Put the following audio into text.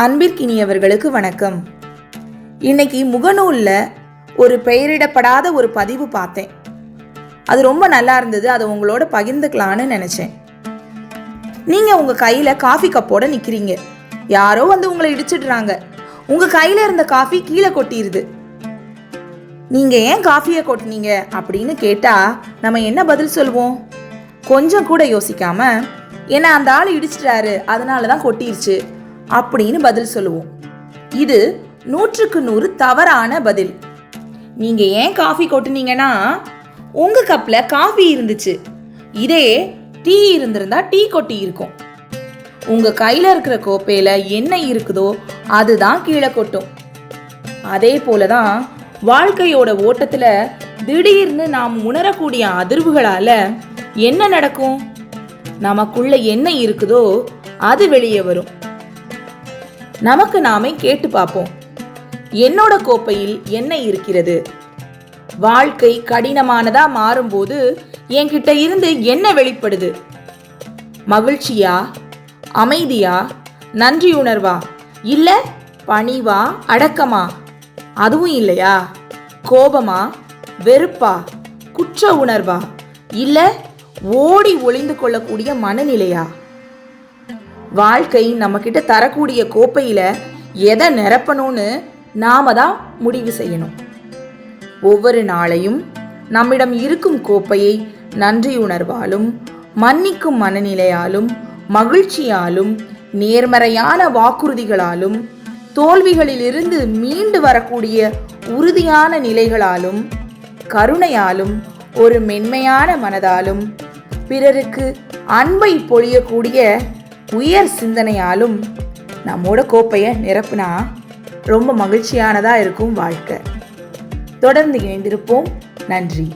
அன்பிற்கினியவர்களுக்கு வணக்கம். இன்னைக்கு முகநூலில் ஒரு பெயரிடப்படாத ஒரு பதிவு பார்த்தேன். அது ரொம்ப நல்லா இருந்தது அதை உங்களோட பகிர்ந்துக்கலான்னு நினச்சேன். நீங்கள் உங்கள் கையில் காஃபி கப்போட நிற்கிறீங்க யாரோ வந்து உங்களை இடிச்சிடுறாங்க. உங்கள் கையில் இருந்த காஃபி கீழே கொட்டிடுது நீங்கள் ஏன் காஃபியை கொட்டினீங்க அப்படின்னு கேட்டால் நம்ம என்ன பதில் சொல்லுவோம்? கொஞ்சம் கூட யோசிக்காமல் என்னை அந்த ஆள் இடிச்சிட்டாரு அதனால தான் கொட்டிருச்சு. அப்படின்னு பதில் சொல்லுவோம். இது நூற்றுக்கு நூறு தவறான பதில். நீங்க ஏன் காஃபி கொட்டுனீங்கன்னா உங்க கப்ல காஃபி இருந்துச்சு. இதே டீ இருந்திருந்தா டீ கொட்டி இருக்கும். உங்க கையில இருக்கிற கோப்பையில என்ன இருக்குதோ அதுதான் கீழே கொட்டும். அதே போலதான் வாழ்க்கையோட ஓட்டத்துல திடீர்னு நாம் உணரக்கூடிய அதிர்வுகளால என்ன நடக்கும்? நமக்குள்ள என்ன இருக்குதோ அது வெளியே வரும். நமக்கு நாமே கேட்டு பார்ப்போம். என்னோட கோப்பையில் என்ன இருக்கிறது? வாழ்க்கை கடினமானதா மாறும்போது என்கிட்ட இருந்து என்ன வெளிப்படுது? மகிழ்ச்சியா? அமைதியா? நன்றியுணர்வா? இல்ல பணிவா? அடக்கமா? அதுவும் இல்லையா? கோபமா? வெறுப்பா? குற்ற உணர்வா? இல்ல ஓடி ஒளிந்து கொள்ளக்கூடிய மனநிலையா? வாழ்க்கை நம்மக்கிட்ட தரக்கூடிய கோப்பையில் எதை நிரப்பணும்னு நாம தான் முடிவு செய்யணும். ஒவ்வொரு நாளையும் நம்மிடம் இருக்கும் கோப்பையை நன்றியுணர்வாலும் மன்னிக்கும் மனநிலையாலும் மகிழ்ச்சியாலும் நேர்மறையான வாக்குறுதிகளாலும் தோல்விகளிலிருந்து மீண்டு வரக்கூடிய உறுதியான நிலைகளாலும் கருணையாலும் ஒரு மென்மையான மனதாலும் பிறருக்கு அன்பை பொழியக்கூடிய உயர் சிந்தனையாலும் நம்மோட கோப்பையை நிரப்புனா ரொம்ப மகிழ்ச்சியானதாக இருக்கும் வாழ்க்கை. தொடர்ந்து இணைந்திருப்போம். நன்றி.